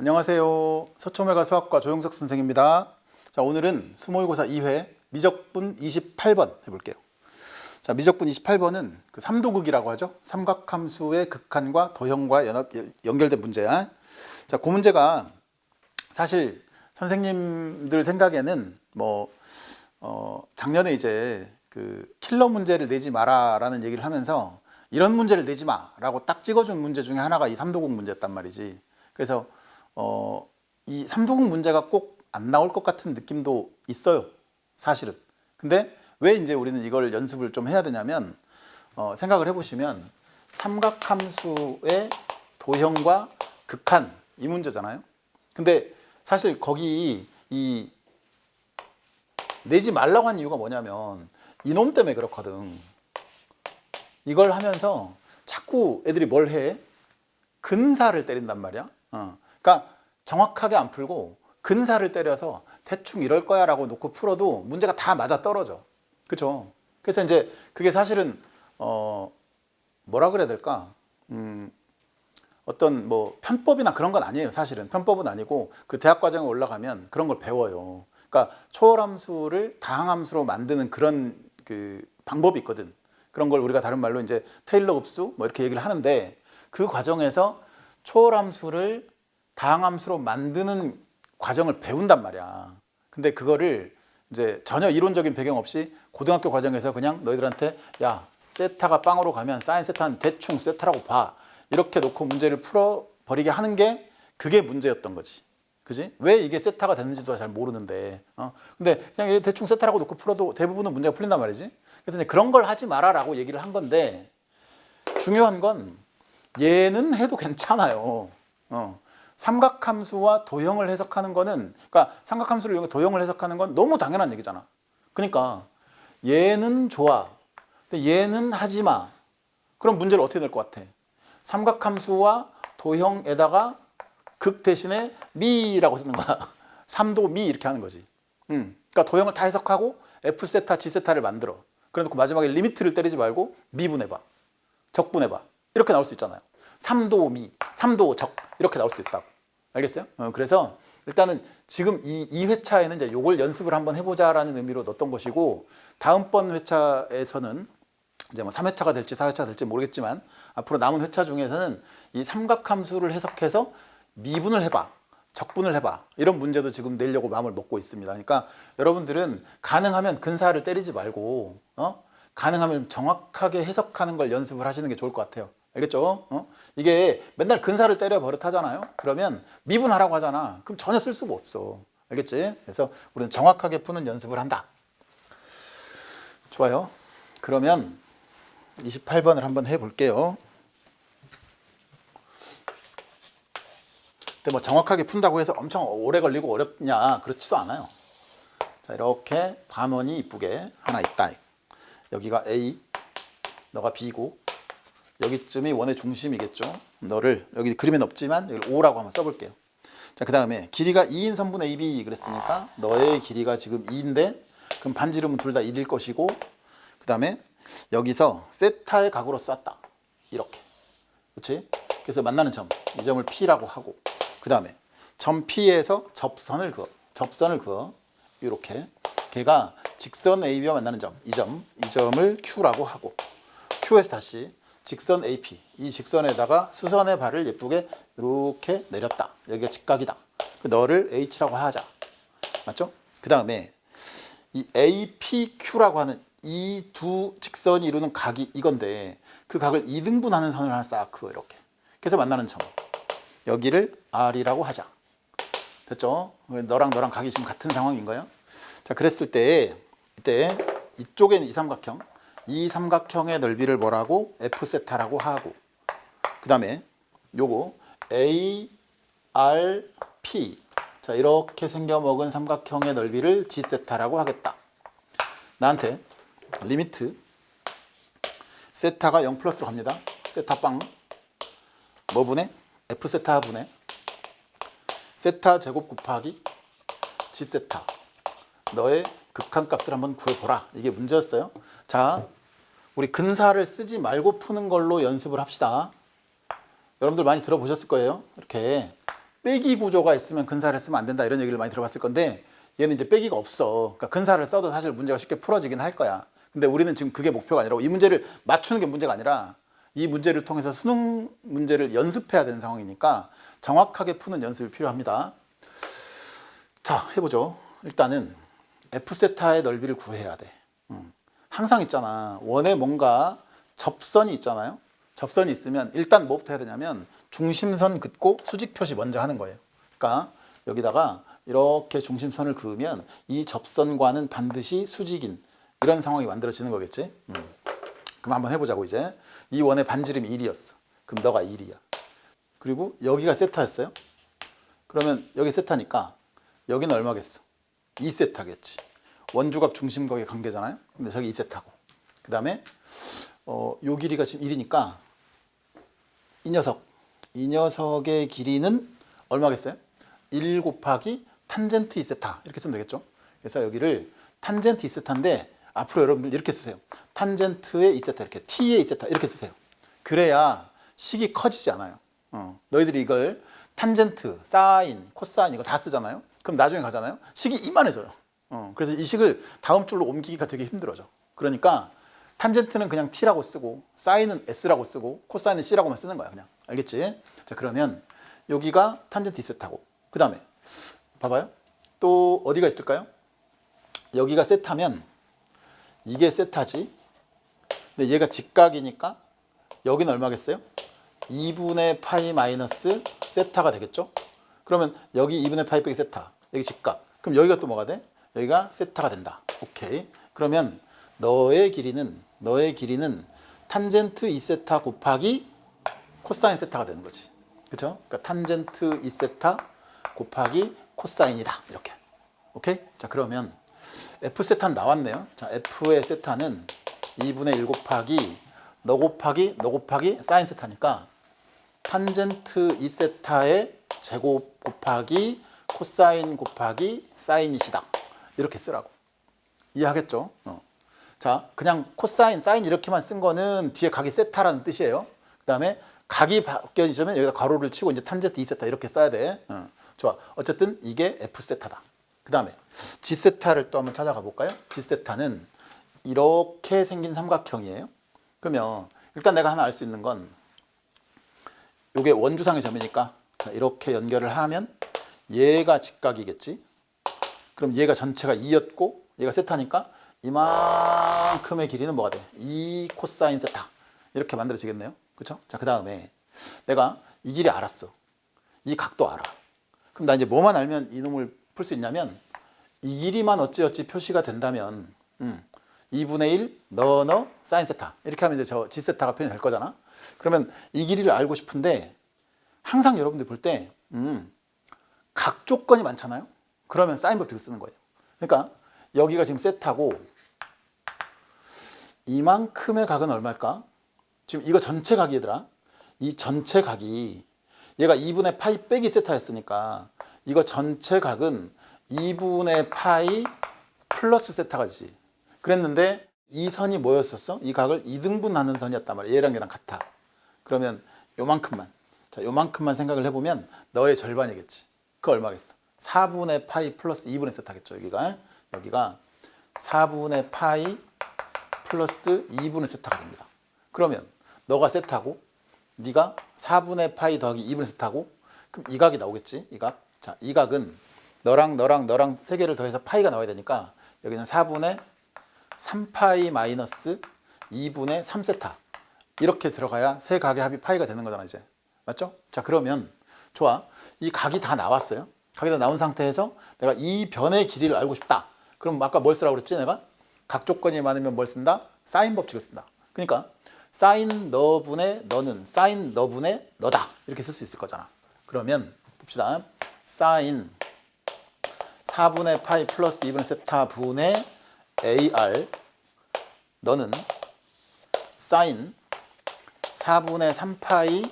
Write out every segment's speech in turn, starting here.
안녕하세요. 서초메가 수학과 조영석 선생입니다. 자, 오늘은 수모의고사 2회 미적분 28번 해볼게요. 자, 미적분 28번은 그 삼도극이라고 하죠. 삼각함수의 극한과 도형과 연합, 연결된 문제야. 자, 그 문제가 사실 선생님들 생각에는 뭐, 어, 작년에 이제 그 킬러 문제를 내지 마라라는 얘기를 하면서 이런 문제를 내지 마라고 딱 찍어준 문제 중에 하나가 이 삼도극 문제였단 말이지. 그래서 어, 이 삼도극 문제가 꼭 안 나올 것 같은 느낌도 있어요. 사실은. 근데 왜 이제 우리는 이걸 연습을 좀 해야 되냐면 어, 생각을 해보시면 삼각함수의 도형과 극한 이 문제잖아요. 근데 사실 거기 이 내지 말라고 한 이유가 뭐냐면 이놈 때문에 그렇거든. 이걸 하면서 자꾸 애들이 뭘 해? 근사를 때린단 말이야. 어. 그러니까 정확하게 안 풀고 근사를 때려서 대충 이럴 거야 라고 놓고 풀어도 문제가 다 맞아 떨어져. 그렇죠? 그래서 이제 그게 사실은 어 뭐라 그래야 될까? 음 어떤 뭐 편법이나 그런 건 아니에요. 사실은 편법은 아니고 그 대학 과정에 올라가면 그런 걸 배워요. 그러니까 초월함수를 다항함수로 만드는 그런 그 방법이 있거든. 그런 걸 우리가 다른 말로 이제 테일러 급수 뭐 이렇게 얘기를 하는데 그 과정에서 초월함수를 다항함수로 만드는 과정을 배운단 말이야. 근데 그거를 이제 전혀 이론적인 배경 없이 고등학교 과정에서 그냥 너희들한테 야 세타가 빵으로 가면 사인 세타는 대충 세타라고 봐 이렇게 놓고 문제를 풀어 버리게 하는 게 그게 문제였던 거지. 그지? 왜 이게 세타가 됐는지도 잘 모르는데. 어? 근데 그냥 얘 대충 세타라고 놓고 풀어도 대부분은 문제가 풀린단 말이지. 그래서 이제 그런 걸 하지 마라라고 얘기를 한 건데 중요한 건 얘는 해도 괜찮아요. 어. 삼각함수와 도형을 해석하는 거는 그러니까 삼각함수를 이용해 도형을 해석하는 건 너무 당연한 얘기잖아. 그러니까 얘는 좋아. 근데 얘는 하지 마. 그럼 문제를 어떻게 될 것 같아? 삼각함수와 도형에다가 극 대신에 미라고 쓰는 거야. 삼도 미 이렇게 하는 거지. 음. 그러니까 도형을 다 해석하고 F 세타, G 세타를 만들어. 그래 놓고 마지막에 리미트를 때리지 말고 미분해 봐. 적분해 봐. 이렇게 나올 수 있잖아요. 삼도 미, 삼도 적 이렇게 나올 수도 있다고. 알겠어요? 어, 그래서 일단은 지금 이, 이 회차에는 이제 요걸 연습을 한번 해보자라는 의미로 넣었던 것이고 다음번 회차에서는 이제 뭐 3회차가 될지 4회차가 될지 모르겠지만 앞으로 남은 회차 중에서는 이 삼각함수를 해석해서 미분을 해봐. 적분을 해봐. 이런 문제도 지금 내려고 마음을 먹고 있습니다. 그러니까 여러분들은 가능하면 근사를 때리지 말고, 어? 가능하면 정확하게 해석하는 걸 연습을 하시는 게 좋을 것 같아요. 알겠죠? 어? 이게 맨날 근사를 때려 버릇하잖아요. 그러면 미분하라고 하잖아. 그럼 전혀 쓸 수가 없어. 알겠지? 그래서 우리는 정확하게 푸는 연습을 한다. 좋아요. 그러면 28번을 한번 해볼게요. 근데 뭐 정확하게 푼다고 해서 엄청 오래 걸리고 어렵냐 그렇지도 않아요. 자 이렇게 반원이 이쁘게 하나 있다. 여기가 A, 너가 B고 여기쯤이 원의 중심이겠죠. 너를 여기 그림엔 없지만 여기 O라고 한번 써볼게요. 자 그 다음에 길이가 2인 선분 AB 그랬으니까 너의 길이가 지금 2인데 그럼 반지름은 둘 다 1일 것이고 그 다음에 여기서 세타의 각으로 쐈다. 이렇게. 그렇지? 그래서 만나는 점, 이 점을 P라고 하고 그 다음에 점 P에서 접선을 그어. 접선을 그어. 이렇게. 걔가 직선 AB와 만나는 점, 이 점, 이 점을 Q라고 하고 Q에서 다시 직선 AP, 이 직선에다가 수선의 발을 예쁘게 이렇게 내렸다. 여기가 직각이다. 그 너를 H라고 하자. 맞죠? 그 다음에 이 APQ라고 하는 이 두 직선이 이루는 각이 이건데 그 각을 2등분하는 선을 하나 싹 그어 이렇게. 그래서 만나는 점. 여기를 R이라고 하자. 됐죠? 너랑 너랑 각이 지금 같은 상황인 거예요. 자, 그랬을 때 이때 이쪽에는 이 삼각형, 이 삼각형의 넓이를 뭐라고 F 세타라고 하고 그 다음에 요거 A, R, P 자 이렇게 생겨먹은 삼각형의 넓이를 G 세타라고 하겠다. 나한테 리미트 세타가 0 플러스로 갑니다. 세타 빵. 뭐 분해? F 세타 분해. 세타 제곱 곱하기 G 세타. 너의 극한값을 한번 구해보라. 이게 문제였어요. 자, 우리 근사를 쓰지 말고 푸는 걸로 연습을 합시다. 여러분들 많이 들어보셨을 거예요. 이렇게 빼기 구조가 있으면 근사를 쓰면 안 된다 이런 얘기를 많이 들어봤을 건데 얘는 이제 빼기가 없어. 그러니까 근사를 써도 사실 문제가 쉽게 풀어지긴 할 거야. 근데 우리는 지금 그게 목표가 아니라 이 문제를 맞추는 게 문제가 아니라 이 문제를 통해서 수능 문제를 연습해야 되는 상황이니까 정확하게 푸는 연습이 필요합니다. 자, 해보죠. 일단은 F세타의 넓이를 구해야 돼. 음. 항상 있잖아. 원에 뭔가 접선이 있잖아요. 접선이 있으면 일단 뭐부터 해야 되냐면 중심선 긋고 수직 표시 먼저 하는 거예요. 그러니까 여기다가 이렇게 중심선을 그으면 이 접선과는 반드시 수직인 이런 상황이 만들어지는 거겠지. 음. 그럼 한번 해보자고 이제. 이 원의 반지름이 1이었어. 그럼 너가 1이야. 그리고 여기가 세타였어요. 그러면 여기 세타니까 여기는 얼마겠어? 2세타겠지. 원주각 중심각의 관계잖아요. 근데 저기 2세타고. 그 다음에 어, 요 길이가 지금 1이니까 이 녀석, 이 녀석의 길이는 얼마겠어요? 1 곱하기 탄젠트 2세타 이렇게 쓰면 되겠죠. 그래서 여기를 탄젠트 2세타인데 앞으로 여러분들 이렇게 쓰세요. 탄젠트의 2세타 이렇게 t의 2세타 이렇게 쓰세요. 그래야 식이 커지지 않아요. 어, 너희들이 이걸 탄젠트, 사인, 코사인 이거 다 쓰잖아요. 그럼 나중에 가잖아요. 식이 이만해져요. 어, 그래서 이 식을 다음 줄로 옮기기가 되게 힘들어져. 그러니까 탄젠트는 그냥 t라고 쓰고 사인은 s라고 쓰고 코사인은 c라고만 쓰는 거야. 그냥 알겠지? 자 그러면 여기가 탄젠트 2세타고 그 다음에 봐봐요. 또 어디가 있을까요? 여기가 세타면 이게 세타지. 근데 얘가 직각이니까 여기는 얼마겠어요? 2분의 파이 마이너스 세타가 되겠죠? 그러면 여기 2분의 파이 빼기 세타. 여기 직각. 그럼 여기가 또 뭐가 돼? 여기가 세타가 된다. 오케이. 그러면 너의 길이는 너의 길이는 탄젠트 2세타 곱하기 코사인 세타가 되는 거지. 그렇죠? 그러니까 탄젠트 2세타 곱하기 코사인이다. 이렇게. 오케이? 자, 그러면 F 세타는 나왔네요. 자, F의 세타는 2분의 1 곱하기 너 곱하기 너 곱하기 사인 세타니까 탄젠트 2세타의 제곱 곱하기 코사인 곱하기 사인이시다. 이렇게 쓰라고. 이해하겠죠? 어. 자, 그냥 코사인, 사인 이렇게만 쓴 거는 뒤에 각이 세타라는 뜻이에요. 그 다음에 각이 바뀌어지면 여기다 가로를 치고 이제 탄젠트 2세타 이렇게 써야 돼. 어. 좋아. 어쨌든 이게 F세타다. 그 다음에 G세타를 또 한번 찾아가 볼까요? G세타는 이렇게 생긴 삼각형이에요. 그러면 일단 내가 하나 알 수 있는 건 이게 원주상의 점이니까 자, 이렇게 연결을 하면 얘가 직각이겠지. 그럼 얘가 전체가 2였고 얘가 세타니까 이만큼의 길이는 뭐가 돼? 2 코사인 세타. 이렇게 만들어지겠네요. 그렇죠? 자, 그 다음에 내가 이 길이 알았어. 이 각도 알아. 그럼 나 이제 뭐만 알면 이놈을 풀 수 있냐면 이 길이만 어찌어찌 표시가 된다면 음, 2분의 1 넣어 넣어 사인 세타. 이렇게 하면 이제 저 G 세타가 표현이 될 거잖아. 그러면 이 길이를 알고 싶은데 항상 여러분들 볼때 음, 각 조건이 많잖아요. 그러면 사인 법칙을 쓰는 거예요. 그러니까 여기가 지금 세타고 이만큼의 각은 얼마일까? 지금 이거 전체 각이더라. 이 전체 각이 얘가 2분의 파이 빼기 세타였으니까 이거 전체 각은 2분의 파이 플러스 세타가지. 그랬는데 이 선이 뭐였었어? 이 각을 2등분하는 선이었단 말이야. 얘랑 얘랑 같아. 그러면 요만큼만. 자, 요만큼만 생각을 해보면 너의 절반이겠지. 그 얼마겠어? 4분의 파이 플러스 2분의 세타겠죠. 여기가 여기가 4분의 파이 플러스 2분의 세타가 됩니다. 그러면 너가 세타고 네가 4분의 파이 더하기 2분의 세타고 그럼 이 각이 나오겠지. 이 각. 자, 이 각은 너랑 너랑 너랑 세 개를 더해서 파이가 나와야 되니까 여기는 4분의 3파이 마이너스 2분의 3세타 이렇게 들어가야 세 각의 합이 파이가 되는 거잖아 이제 맞죠? 자 그러면 좋아 이 각이 다 나왔어요 각이 다 나온 상태에서 내가 이 변의 길이를 알고 싶다 그럼 아까 뭘 쓰라고 그랬지 내가? 각 조건이 많으면 뭘 쓴다? 사인 법칙을 쓴다 그러니까 사인 너분의 너는 사인 너분의 너다 이렇게 쓸 수 있을 거잖아 그러면 봅시다 사인 4분의 파이 플러스 2분의 세타 분의 AR 너는 사인 4분의 3파이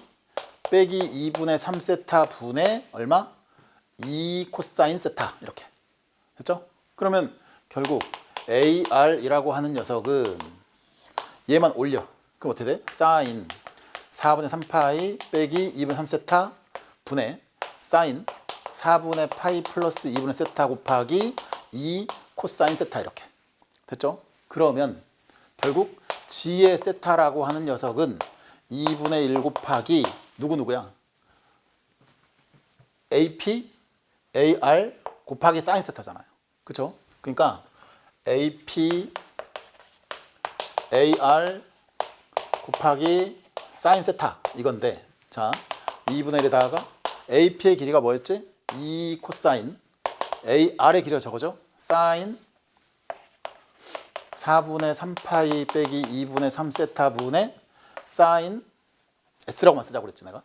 빼기 2분의 3세타 분의 얼마? 2 코사인 세타 이렇게 됐죠? 그러면 결국 AR이라고 하는 녀석은 얘만 올려 그럼 어떻게 돼? 사인 4분의 3파이 빼기 2분의 3세타 분의 사인 4분의 파이 플러스 2분의 세타 곱하기 2 코사인 세타 이렇게 됐죠? 그러면 결국 g의 세타라고 하는 녀석은 2분의 1 곱하기 누구 누구야? AP, AR 곱하기 사인 세타잖아요. 그렇죠? 그러니까 AP, AR 곱하기 사인 세타 이건데 자 2분의 1에다가 AP의 길이가 뭐였지? 2 코사인 AR의 길이가 저거죠? 사인 4분의 3파이 빼기 2분의 3 세타분의 사인 S라고만 쓰자고 그랬지 내가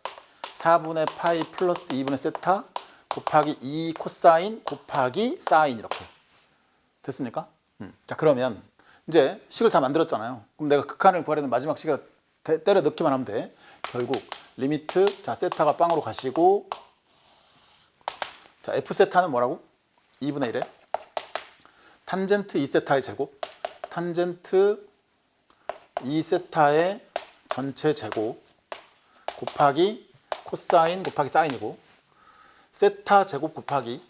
4분의 파이 플러스 2분의 세타 곱하기 2 코사인 곱하기 사인 이렇게 됐습니까? 음. 자 그러면 이제 식을 다 만들었잖아요. 그럼 내가 극한을 구하려는 마지막 식을 대- 때려 넣기만 하면 돼. 결국 리미트 자 세타가 빵으로 가시고 자 f 세타는 뭐라고? 2분의 1에 탄젠트 2세타의 제곱 탄젠트 2세타의 전체 제곱 곱하기 코사인 곱하기 사인이고 세타 제곱 곱하기.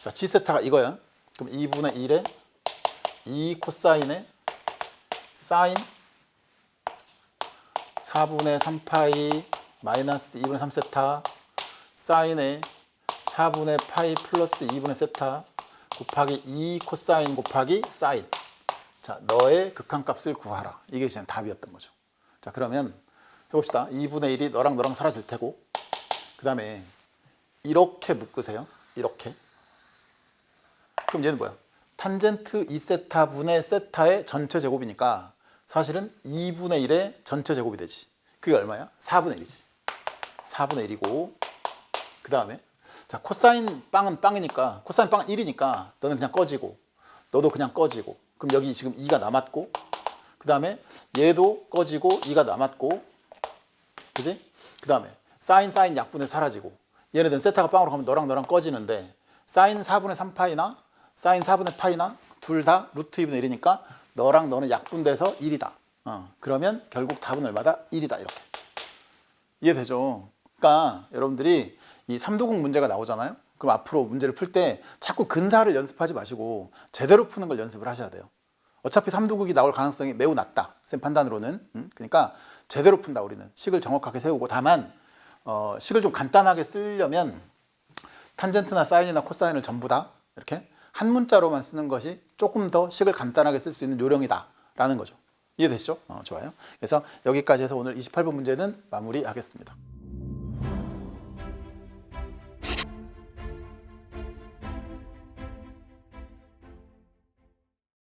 자 g 세타가 이거야. 그럼 2분의 1에 2 코사인에 사인 4분의 3파이 마이너스 2분의 3 세타 사인에 4분의 파이 플러스 2분의 세타 곱하기 2 코사인 곱하기 사인. 자 너의 극한값을 구하라. 이게 지금 답이었던 거죠. 자 그러면 해봅시다. 2분의 1이 너랑 너랑 사라질 테고 그 다음에 이렇게 묶으세요 이렇게 그럼 얘는 뭐야? 탄젠트 2세타 분의 세타의 전체 제곱이니까 사실은 2분의 1의 전체 제곱이 되지. 그게 얼마야? 4분의 1이지. 4분의 1이고 그 다음에 자 코사인 빵은 빵이니까 코사인 빵은 1이니까 너는 그냥 꺼지고 너도 그냥 꺼지고 그럼 여기 지금 2가 남았고 그 다음에 얘도 꺼지고 2가 남았고 그지? 그 다음에 사인 사인 약분에 사라지고 얘네들은 세타가 빵으로 가면 너랑 너랑 꺼지는데 사인 4분의 3파이나 사인 4분의 파이나 둘 다 루트 2분의 1이니까 너랑 너는 약분돼서 1이다. 어, 그러면 결국 답은 얼마다? 1이다 이렇게. 이해되죠? 그러니까 여러분들이 이 삼도국 문제가 나오잖아요. 그럼 앞으로 문제를 풀 때 자꾸 근사를 연습하지 마시고 제대로 푸는 걸 연습을 하셔야 돼요. 어차피 삼도국이 나올 가능성이 매우 낮다. 쌤 판단으로는. 음? 그러니까 제대로 푼다 우리는. 식을 정확하게 세우고 다만 어, 식을 좀 간단하게 쓰려면 탄젠트나 사인이나 코사인을 전부 다 이렇게 한 문자로만 쓰는 것이 조금 더 식을 간단하게 쓸 수 있는 요령이다 라는 거죠. 이해되시죠? 어, 좋아요. 그래서 여기까지 해서 오늘 28번 문제는 마무리하겠습니다.